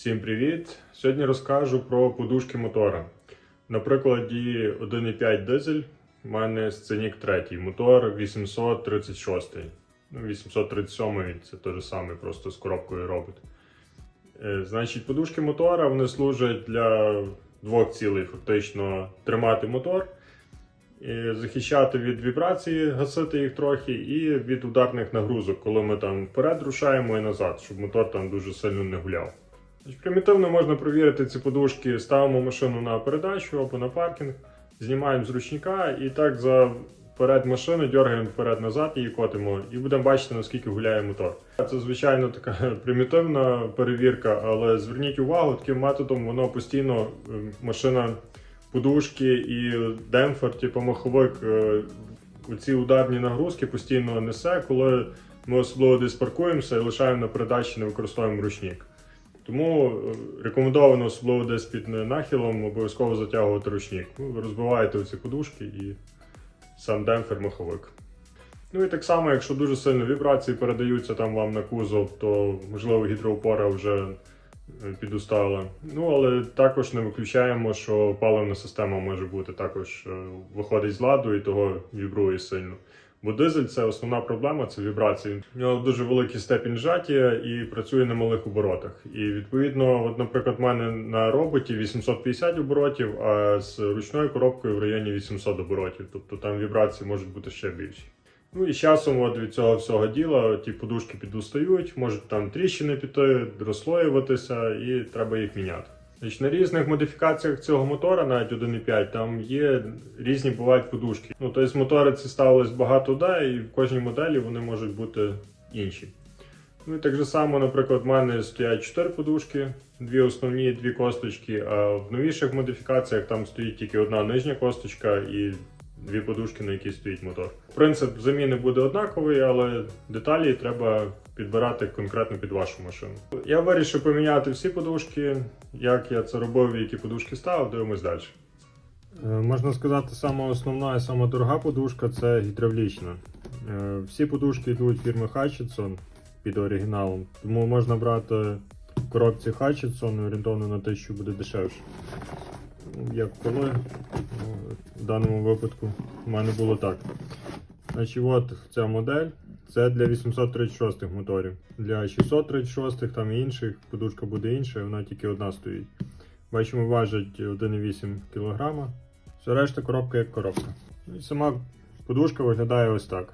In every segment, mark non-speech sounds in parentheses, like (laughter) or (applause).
Всім привіт! Сьогодні розкажу про подушки мотора. На прикладі 1,5 дизель у мене сценік 3, мотор 836. Ну, 837 це той же самий, просто з коробкою робить. Е, Значить, подушки мотора вони служать для двох цілей: фактично тримати мотор, захищати від вібрації, гасити їх трохи, і від ударних нагрузок, коли ми там вперед рушаємо і назад, щоб мотор там дуже сильно не гуляв. Примітивно можна провірити ці подушки, ставимо машину на передачу або на паркінг, знімаємо з ручника і так за перед машини дергаємо вперед-назад її котимо, і будемо бачити, наскільки гуляє мотор. Це, звичайно, така (laughs) примітивна перевірка, але зверніть увагу, таким методом воно постійно е, машина, подушки і демпфер, типу маховик, е, ці ударні нагрузки постійно несе, коли ми особливо десь паркуємося і лишаємо на передачі, не використовуємо ручник. Тому е, рекомендовано, особливо десь під нахилом, обов'язково затягувати ручник. Ну, ви розбиваєте оці подушки і сам демпфер маховик. Ну і так само, якщо дуже сильно вібрації передаються там вам на кузов, то можливо гідроопора вже е, підустала. Ну але також не виключаємо, що паливна система може бути також е, виходить з ладу і того вібрує сильно. Бо дизель це основна проблема, це вібрації. У нього дуже великий степінь зжаття і працює на малих оборотах. І відповідно, от, наприклад, в мене на роботі 850 оборотів, а з ручною коробкою в районі 800 оборотів. Тобто там вібрації можуть бути ще більші. Ну і з часом от від цього всього діла ті подушки підустають, можуть там тріщини піти, розслоюватися, і треба їх міняти. Значить, на різних модифікаціях цього мотора, навіть 1.5, там є різні бувають подушки. Ну, тобто мотори ці ставились багато де, і в кожній моделі вони можуть бути інші. Ну і так же само, наприклад, в мене стоять 4 подушки, дві основні, дві косточки, а в новіших модифікаціях там стоїть тільки одна нижня косточка і дві подушки, на якій стоїть мотор. Принцип заміни буде однаковий, але деталі треба підбирати конкретно під вашу машину. Я вирішив поміняти всі подушки, як я це робив, які подушки ставив, дивимось далі. Е, Можна сказати, сама основна і сама дорога подушка це гідравлічна. Е, Всі подушки йдуть фірми Hutchinson під оригіналом, тому можна брати в коробці Hutchinson орієнтовно на те, що буде дешевше. Як коли, ну, в даному випадку в мене було так. Значить, от ця модель. Це для 836 моторів. Для 636 там і інших подушка буде інша, вона тільки одна стоїть. Бачимо, важить 1,8 кг. Все решта коробка як коробка. Ну І сама подушка виглядає ось так.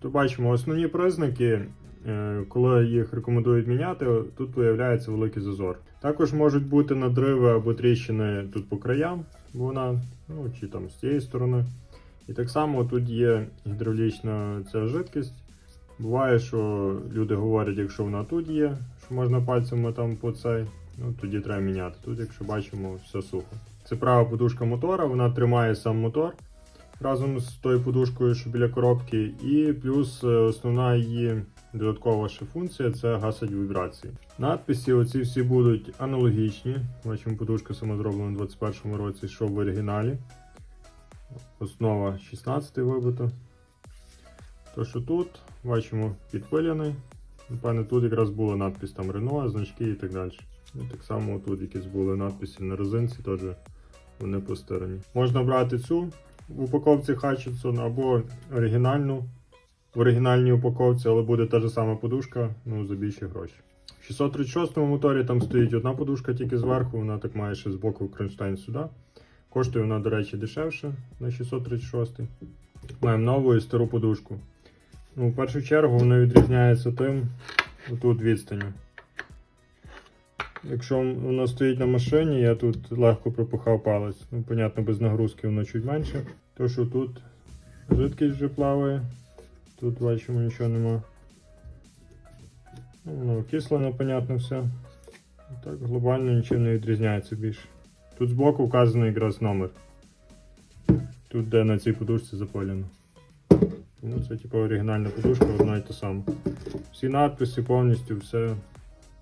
Тут бачимо основні признаки, е, коли їх рекомендують міняти, тут виявляється великий зазор. Також можуть бути надриви або тріщини тут по краям, вона, ну чи там з цієї сторони. І так само тут є гідравлічна ця жидкість. Буває, що люди говорять, якщо вона тут є, що можна пальцями там по цей, ну тоді треба міняти. Тут, якщо бачимо, все сухо. Це права подушка мотора, вона тримає сам мотор разом з тою подушкою, що біля коробки, і плюс е, основна її додаткова ще функція це гасить вібрації. Надписи оці всі будуть аналогічні. Бачимо, подушка сама зроблена у 2021 році, що в оригіналі. Основа 16 вибита. То, що тут, бачимо, підпиляний. Напевне, тут якраз була надпись там Renault, значки і так далі. І так само тут якісь були надписи на резинці, теж вони постирані. Можна брати цю в упаковці Hutchinson або оригінальну в оригінальній упаковці, але буде та ж сама подушка, ну за більші гроші. В 636 моторі там стоїть одна подушка тільки зверху, вона так має ще з боку кронштейн сюди. Коштує вона, до речі, дешевше на 636. Маємо нову і стару подушку. Ну, в першу чергу вона відрізняється тим, тут відстаню. Якщо вона стоїть на машині, я тут легко пропухав палець. Ну, понятно, без нагрузки воно чуть менше. То, що тут жидкість вже плаває, тут бачимо нічого нема. Ну, воно понятно, все. Так, глобально нічого не відрізняється більше. Тут збоку вказаний якраз номер. Тут де на цій подушці запалено. Ну, це типу оригінальна подушка, одна і та сама. Всі надписи повністю все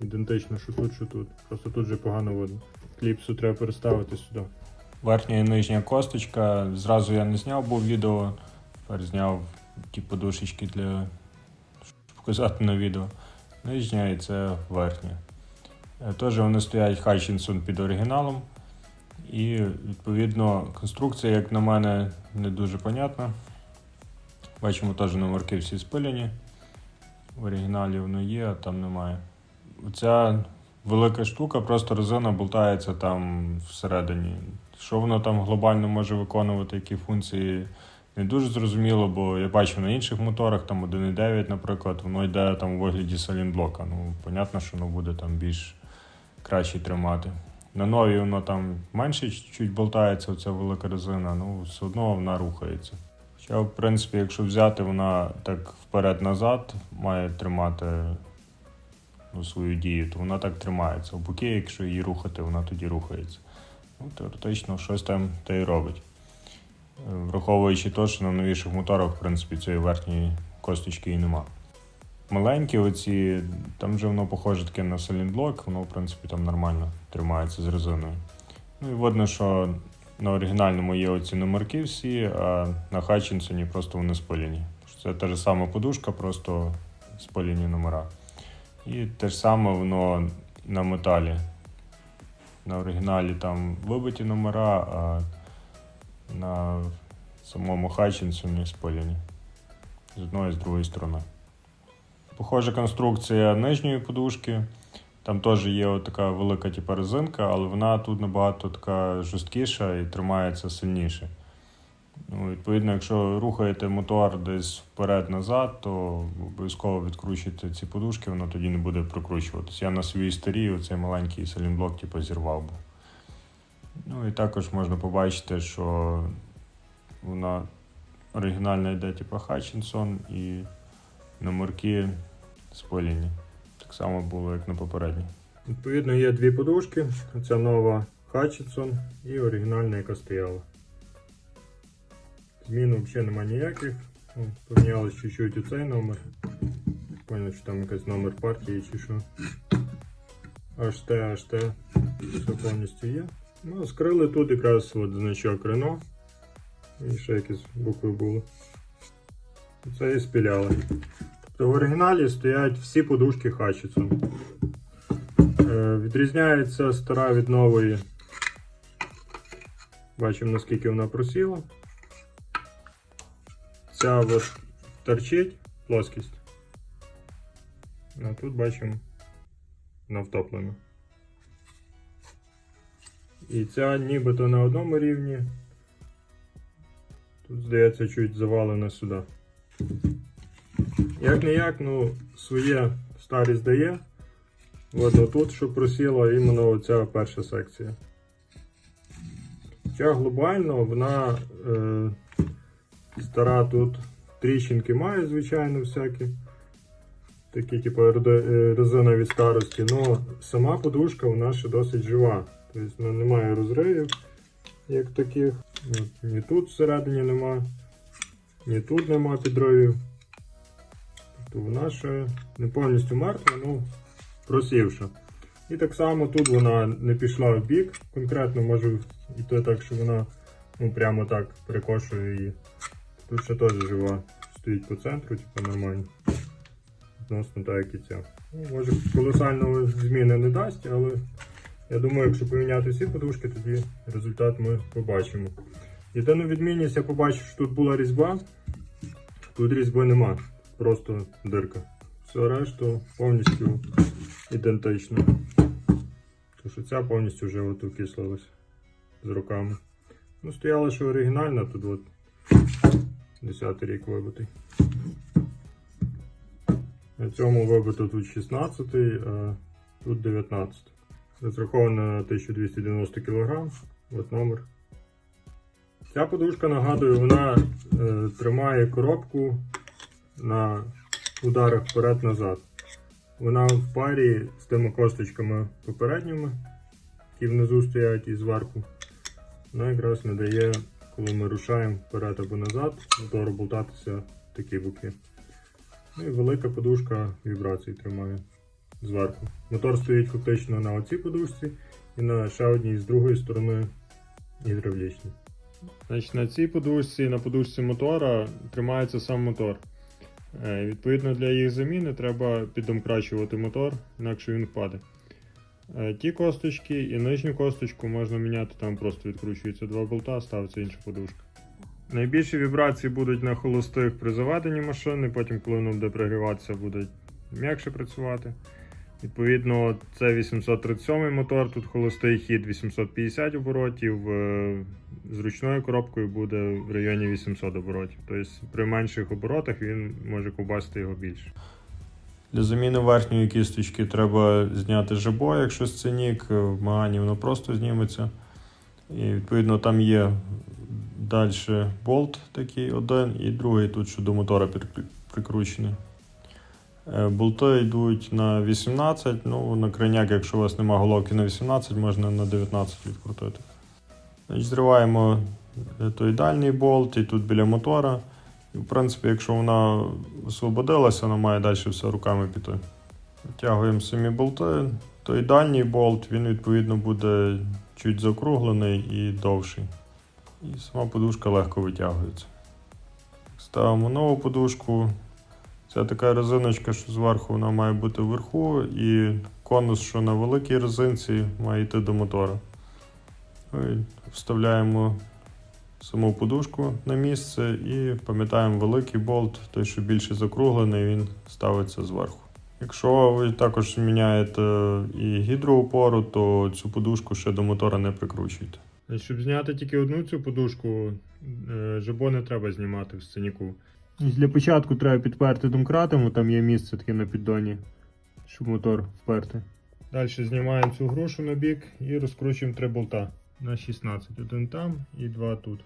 ідентично, що тут, що тут. Просто тут же погано видно. Кліпсу треба переставити сюди. Верхня і нижня косточка. Зразу я не зняв був відео. Тепер зняв ті подушечки для щоб показати на відео. Нижня і це верхня. Е, Теж вони стоять Hutchinson під оригіналом. І відповідно конструкція, як на мене, не дуже понятна. Бачимо, теж номерки всі спиляні. В оригіналі воно є, а там немає. Оця велика штука, просто резина болтається там всередині. Що воно там глобально може виконувати, які функції, не дуже зрозуміло, бо я бачив на інших моторах, там 1.9, наприклад, воно йде там у вигляді салінблока. Ну, понятно, що воно буде там більш краще тримати. На новій воно там менше чуть болтається, оця велика резина, ну все одно вона рухається. Хоча, в принципі, якщо взяти, вона так вперед-назад має тримати ну, свою дію, то вона так тримається. В боки, якщо її рухати, вона тоді рухається. Ну, теоретично щось там те й робить. Е, Враховуючи те, що на новіших моторах, в принципі, цієї верхньої косточки і нема. Маленькі оці, там вже воно похоже таке на салінблок, воно, в принципі, там нормально тримається з резиною. Ну і видно, що на оригінальному є оці номерки всі, а на Хатчинсоні просто вони спилені. Це та ж сама подушка, просто спилені номера. І те ж саме воно на металі. На оригіналі там вибиті номера, а на самому Хатчинсоні спилені. З одної і з другої сторони. Похожа конструкція нижньої подушки. Там теж є така велика типу, резинка, але вона тут набагато така жорсткіша і тримається сильніше. Ну, відповідно, якщо рухаєте мотор десь вперед-назад, то обов'язково відкручуйте ці подушки, воно тоді не буде прокручуватися. Я на своїй старій оцей маленький салінблок типу, зірвав був. Ну і також можна побачити, що вона оригінальна йде типу Hutchinson і номерки спилені. Так само було, як на попередній. Відповідно, є дві подушки. Це нова Hutchinson і оригінальна, яка стояла. Змін взагалі немає ніяких. Ну, Помінялось чуть-чуть оцей номер. Понял, що там якийсь номер партії чи що. HT, HT. Все повністю є. Ну, скрили тут якраз от значок Renault. І ще якісь букви були. Це і спіляли. Тобто в оригіналі стоять всі подушки Hutchinson. Е, Відрізняється стара від нової. Бачимо наскільки вона просіла. Ця от торчить плоскість. А тут бачимо вона втоплена. І ця нібито на одному рівні. Тут, здається, чуть завалена сюди. Як не як, ну, своє старість дає. Видно тут, що просіла іменно оця перша секція. Хоча глобально вона е, стара тут тріщинки має, звичайно, всякі. Такі, типу, е, резина старості. але сама подушка вона ще досить жива. Тобто ну, немає розривів, як таких. Ні тут всередині нема, ні тут нема підривів. Тобто вона ще не повністю мертва, ну просівша. І так само тут вона не пішла в бік, конкретно може йти так, що вона ну, прямо так перекошує її. Тут ще теж жива, стоїть по центру, типу нормально. Відносно так, як і ця. Ну, може колосального зміни не дасть, але я думаю, якщо поміняти всі подушки, тоді результат ми побачимо. Єдину відмінність я побачив, що тут була різьба, тут різьби нема, просто дирка. Все решту повністю ідентично. Тому що ця повністю вже от окислилась з роками. Ну, стояла, що оригінальна, тут от 10 рік вибитий. На цьому вибито тут 16, а тут 19. Розраховано на 1290 кг. От номер. Ця подушка, нагадую, вона е, тримає коробку на ударах вперед-назад. Вона в парі з тими косточками попередніми, які внизу стоять і зверху. Вона якраз не дає, коли ми рушаємо вперед або назад, мотору болтатися такі боки. Ну і велика подушка вібрацій тримає зверху. Мотор стоїть фактично на оцій подушці і на ще одній з другої сторони гідравлічній. Значить, на цій подушці, на подушці мотора тримається сам мотор. Е, Відповідно, для їх заміни треба піддомкрачувати мотор, інакше він впаде. Е, Ті косточки і нижню косточку можна міняти, там просто відкручуються два болта, ставиться інша подушка. Найбільші вібрації будуть на холостих при заведенні машини, потім, коли воно буде пригріватися, буде м'якше працювати. Відповідно, це 837 мотор, тут холостий хід 850 оборотів, е, з ручною коробкою буде в районі 800 оборотів. Тобто при менших оборотах він може ковбасити його більше. Для заміни верхньої кісточки треба зняти жабо, якщо сценік, в Магані воно просто зніметься. І відповідно там є далі болт такий один і другий тут, що до мотора прикручений. Е, Болти йдуть на 18, ну на крайняк, якщо у вас немає головки на 18, можна на 19 відкрутити. Значить, зриваємо е, той дальній болт і тут біля мотора. І, в принципі, якщо вона освободилася, вона має далі все руками піти. Витягуємо самі болти. Той дальній болт, він відповідно буде чуть закруглений і довший. І сама подушка легко витягується. Ставимо нову подушку. Це така резиночка, що зверху вона має бути вверху, і конус, що на великій резинці, має йти до мотора. Вставляємо саму подушку на місце і пам'ятаємо великий болт, той, що більше закруглений, він ставиться зверху. Якщо ви також міняєте і гідроупору, то цю подушку ще до мотора не прикручуйте. Щоб зняти тільки одну цю подушку, е, жабо не треба знімати в сценіку. Для початку треба підперти домкратом, там є місце таке на піддоні, щоб мотор вперти. Далі знімаємо цю грушу на бік і розкручуємо три болта на 16. Один там і два тут.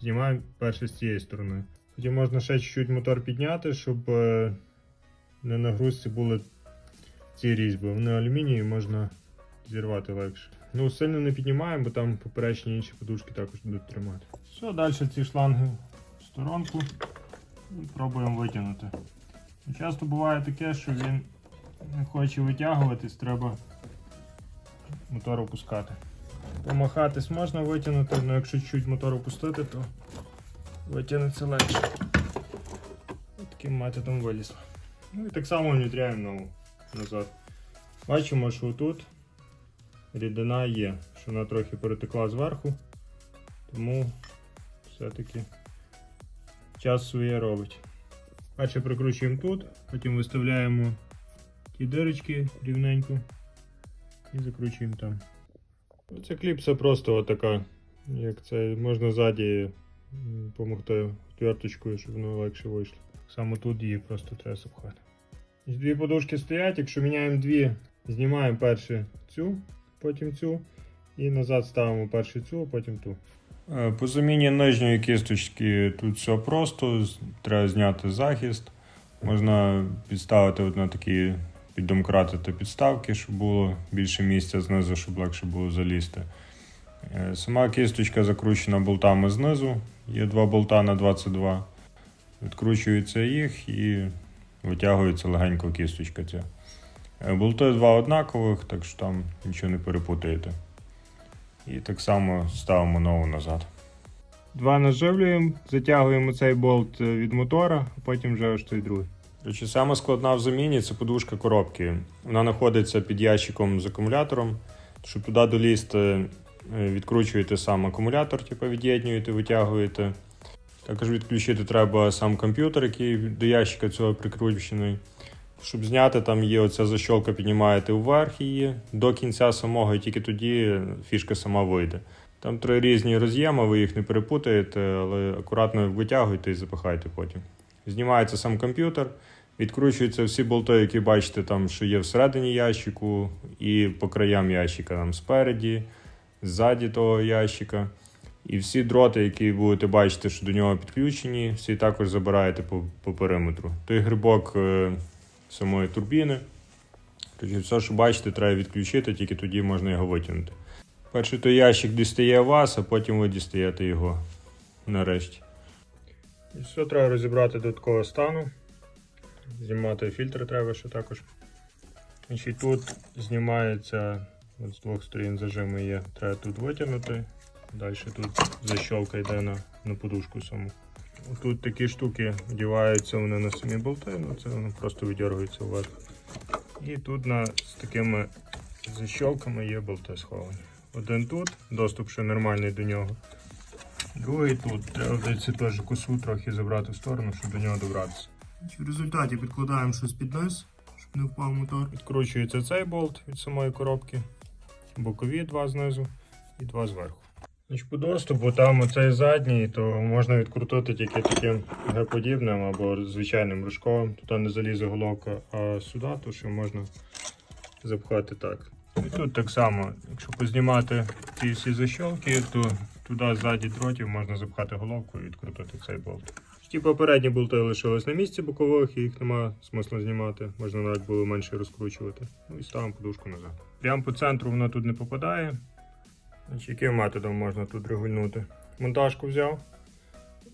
Знімаємо перший з цієї сторони. Потім можна ще чуть-чуть мотор підняти, щоб е, не на грузці були ці різьби. Вони алюмінієві можна зірвати легше. Ну, сильно не піднімаємо, бо там поперечні інші подушки також будуть тримати. Все, далі ці шланги сторонку і пробуємо витягнути. Часто буває таке, що він не хоче витягуватись, треба мотор опускати. Помахатись можна витягнути, але якщо чуть мотор опустити, то витягнеться легше. Ось Таким методом вилізло. Ну і так само внутряємо нову назад. Бачимо, що тут рідина є, що вона трохи перетекла зверху, тому все-таки час своє робить. Перше прикручуємо тут, потім виставляємо ті дирочки рівненько і закручуємо там. Ця кліпса просто отака, як це можна ззаді допомогти отверточкою, щоб воно легше вийшло. Саме тут її просто треба запхати. Дві подушки стоять, якщо міняємо дві, знімаємо перше цю, потім цю, і назад ставимо перше цю, а потім ту. Е, По заміні нижньої кісточки тут все просто, треба зняти захист. Можна підставити на такі піддомкратити підставки, щоб було більше місця знизу, щоб легше було залізти. Е, Сама кісточка закручена болтами знизу. Є два болта на 22. Відкручується їх і витягується легенько кісточка ця. Е, Болти два однакових, так що там нічого не перепутаєте. І так само ставимо нову назад. Два наживлюємо, затягуємо цей болт е, від мотора, а потім вже аж той другий. Речі, саме складна в заміні це подушка коробки. Вона знаходиться під ящиком з акумулятором. Щоб туди долізти, е, відкручуєте сам акумулятор, типу від'єднуєте, витягуєте. Також відключити треба сам комп'ютер, який до ящика цього прикручений. Щоб зняти, там є оця защолка, піднімаєте вверх її до кінця самого, і тільки тоді фішка сама вийде. Там три різні роз'єми, ви їх не перепутаєте, але акуратно витягуйте і запихайте потім. Знімається сам комп'ютер, відкручуються всі болти, які бачите, там, що є всередині ящику, і по краям ящика, там спереді, ззаді того ящика. І всі дроти, які будете бачити, що до нього підключені, всі також забираєте по, по периметру. Той грибок е, самої турбіни. Тобто все, що бачите, треба відключити, тільки тоді можна його витягнути. Перший той ящик дістає вас, а потім ви дістаєте його нарешті. І все треба розібрати до такого стану. Знімати фільтри треба ще також. Значить, тут знімається от з двох сторін зажими є. Треба тут витягнути. Далі тут защолка йде на, на подушку саму. Тут такі штуки вдіваються вони на самі болти, ну це воно просто видергується вверх. І тут на, з такими За щелками є болти сховані. Один тут, доступ ще нормальний до нього. Другий тут. Треба вдається теж косу трохи забрати в сторону, щоб до нього добратися. В результаті підкладаємо щось під низ, щоб не впав мотор. Відкручується цей болт від самої коробки, бокові два знизу і два зверху. По доступу там оцей задній, то можна відкрутити тільки таким Г-подібним або звичайним рожковим. Туди не залізе головка, а сюди то що можна запхати так. І тут так само, якщо познімати ці всі защолки, то туди ззаді дротів можна запхати головку і відкрутити цей болт. Ті попередні болти лишились на місці бокових, їх немає смисла знімати, можна навіть було менше розкручувати. Ну і ставимо подушку назад. Прямо по центру вона тут не попадає. Яким методом можна тут регульнути? Монтажку взяв,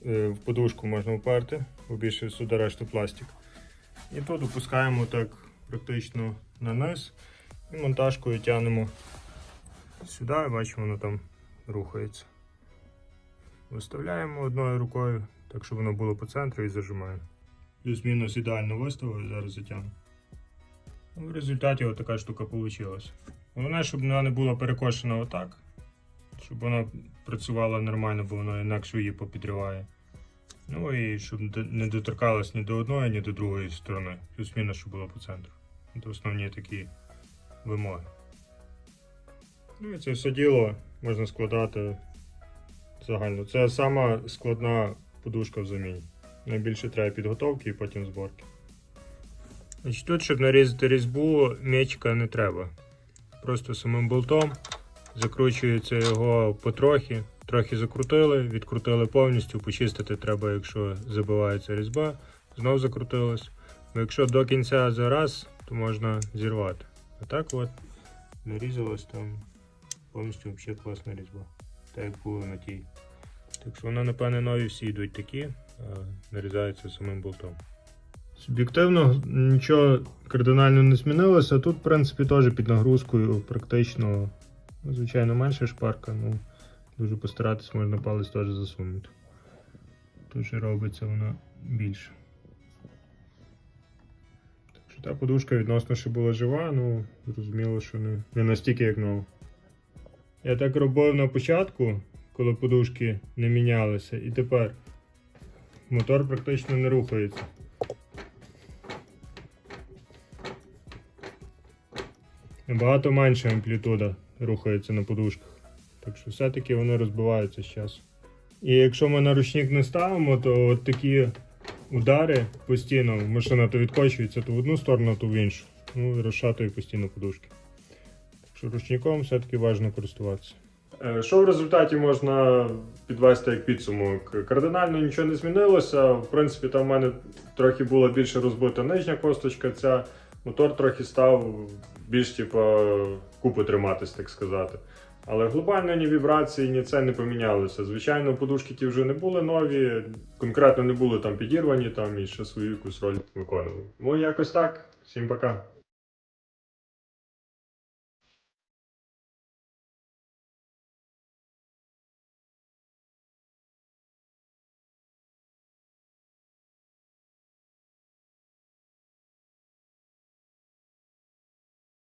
е, в подушку можна вперти, більше сюди решту пластик. І тут опускаємо так практично на низ і монтажкою тягнемо сюди, і бачимо, воно там рухається. Виставляємо одною рукою, так щоб воно було по центру і зажимаємо. Плюс-мінус ідеально виставив, зараз затягну. Ну, В результаті така штука вийшла. Головне, щоб вона не була перекошена отак, щоб вона працювала нормально, бо воно інакше її попідриває. Ну і щоб не доторкалась ні до одної, ні до другої сторони. Плюс-мінус, щоб було по центру. Це основні такі вимоги. Ну і це все діло можна складати загально. Це сама складна подушка в заміні. Найбільше треба підготовки і потім зборки. Значить, тут, щоб нарізати різьбу, м'ячика не треба. Просто самим болтом закручується його потрохи. Трохи закрутили, відкрутили повністю, почистити треба, якщо забивається різьба, знов закрутилось. Бо якщо до кінця за раз, то можна зірвати. А так от нарізалось там повністю взагалі класна різьба. Так як було на тій. Так що вона, напевне, нові всі йдуть такі, а нарізаються самим болтом. Суб'єктивно нічого кардинально не змінилося. Тут, в принципі, теж під нагрузкою практично, ну, звичайно, менше шпарка, ну дуже постаратись можна палець теж засунути. Же робиться вона більше. Так що та подушка відносно ще була жива, ну зрозуміло, що не, не настільки як нова. Я так робив на початку, коли подушки не мінялися, і тепер мотор практично не рухається. Набагато менша амплітуда рухається на подушках. Так що все-таки вони розбиваються з часу. І якщо ми на ручник не ставимо, то от такі удари постійно, машина то відкочується то в одну сторону, то в іншу. Ну і розшатує постійно подушки. Так що ручником все-таки важливо користуватися. Е, Що в результаті можна підвести як підсумок? Кардинально нічого не змінилося. В принципі, там в мене трохи була більше розбита нижня косточка. Ця мотор трохи став більш типу, купи триматись, так сказати. Але глобально ні вібрації, ні це не помінялося. Звичайно, подушки ті вже не були нові, конкретно не були там підірвані там і ще свою якусь роль виконували. Ну, якось так. Всім пока.